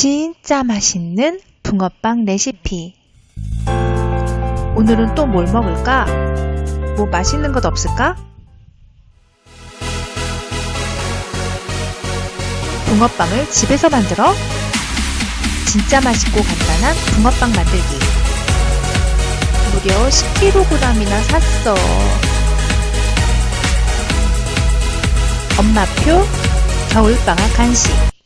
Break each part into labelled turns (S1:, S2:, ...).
S1: 진짜 맛있는 붕어빵 레시피. 오늘은 또 뭘 먹을까? 뭐 맛있는 것 없을까? 붕어빵을 집에서 만들어 진짜 맛있고 간단한 붕어빵 만들기. 무려 10kg이나 샀어. 엄마표 겨울방학 간식.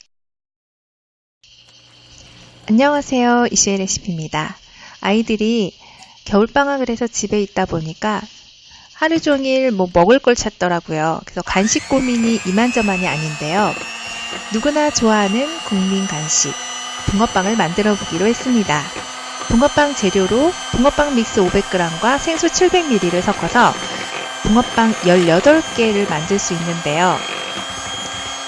S1: 안녕하세요. 이슈의 레시피입니다. 아이들이 겨울방학을 해서 집에 있다 보니까 하루 종일 뭐 먹을 걸 찾더라고요. 그래서 간식 고민이 이만저만이 아닌데요. 누구나 좋아하는 국민 간식, 붕어빵을 만들어 보기로 했습니다. 붕어빵 재료로 붕어빵 믹스 500g과 생수 700ml를 섞어서 붕어빵 18개를 만들 수 있는데요.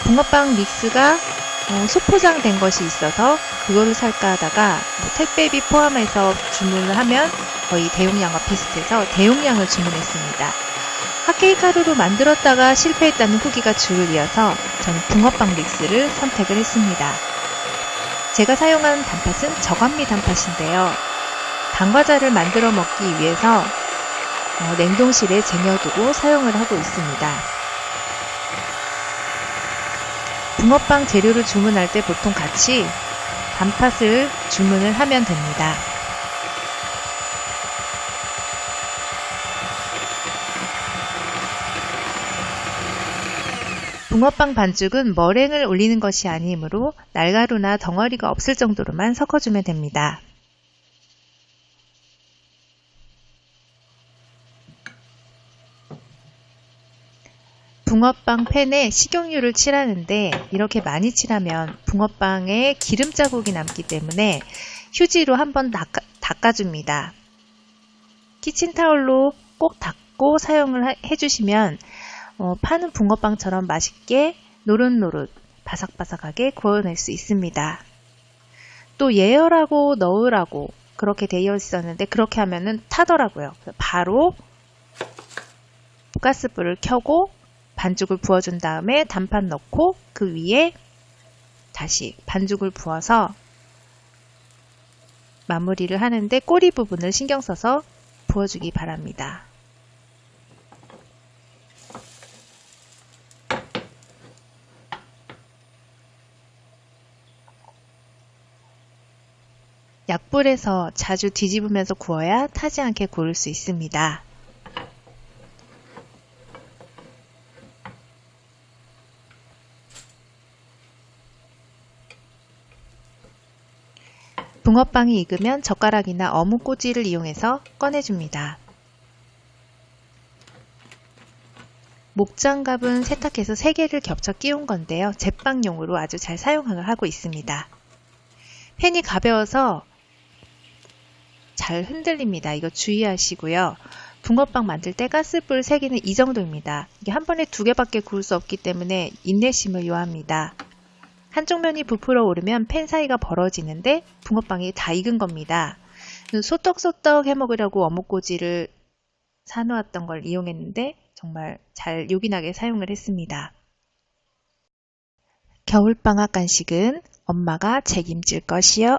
S1: 붕어빵 믹스가 어, 소포장 된 것이 있어서 그거를 살까 하다가 뭐 택배비 포함해서 주문을 하면 거의 대용량과 비슷해서 대용량을 주문했습니다. 핫케이크 가루로 만들었다가 실패했다는 후기가 줄을 이어서 저는 붕어빵 믹스를 선택을 했습니다. 제가 사용한 단팥은 저감미 단팥인데요. 단과자를 만들어 먹기 위해서 어, 냉동실에 쟁여두고 사용을 하고 있습니다. 붕어빵 재료를 주문할 때 보통 같이 단팥을 주문을 하면 됩니다. 붕어빵 반죽은 머랭을 올리는 것이 아니므로 날가루나 덩어리가 없을 정도로만 섞어주면 됩니다. 붕어빵 팬에 식용유를 칠하는데 이렇게 많이 칠하면 붕어빵에 기름 자국이 남기 때문에 휴지로 한번 닦아, 닦아줍니다. 키친타올로 꼭 닦고 사용을 해주시면 어, 파는 붕어빵처럼 맛있게 노릇노릇 바삭바삭하게 구워낼 수 있습니다. 또 예열하고 넣으라고 그렇게 되어 있었는데 그렇게 하면은 타더라고요. 바로 가스불을 켜고 반죽을 부어준 다음에 단팥 넣고 그 위에 다시 반죽을 부어서 마무리를 하는데 꼬리 부분을 신경 써서 부어주기 바랍니다. 약불에서 자주 뒤집으면서 구워야 타지 않게 구울 수 있습니다. 붕어빵이 익으면 젓가락이나 어묵꽂이를 이용해서 꺼내줍니다. 목장갑은 세탁해서 3개를 겹쳐 끼운 건데요. 제빵용으로 아주 잘 사용을 하고 있습니다. 팬이 가벼워서 잘 흔들립니다. 이거 주의하시고요. 붕어빵 만들 때 가스불 세기는 이 정도입니다. 이게 한 번에 두 개밖에 구울 수 없기 때문에 인내심을 요합니다. 한쪽 면이 부풀어 오르면 팬 사이가 벌어지는데 붕어빵이 다 익은 겁니다. 소떡소떡 해먹으려고 어묵꼬지를 사놓았던 걸 이용했는데 정말 잘 요긴하게 사용을 했습니다. 겨울방학 간식은 엄마가 책임질 것이요.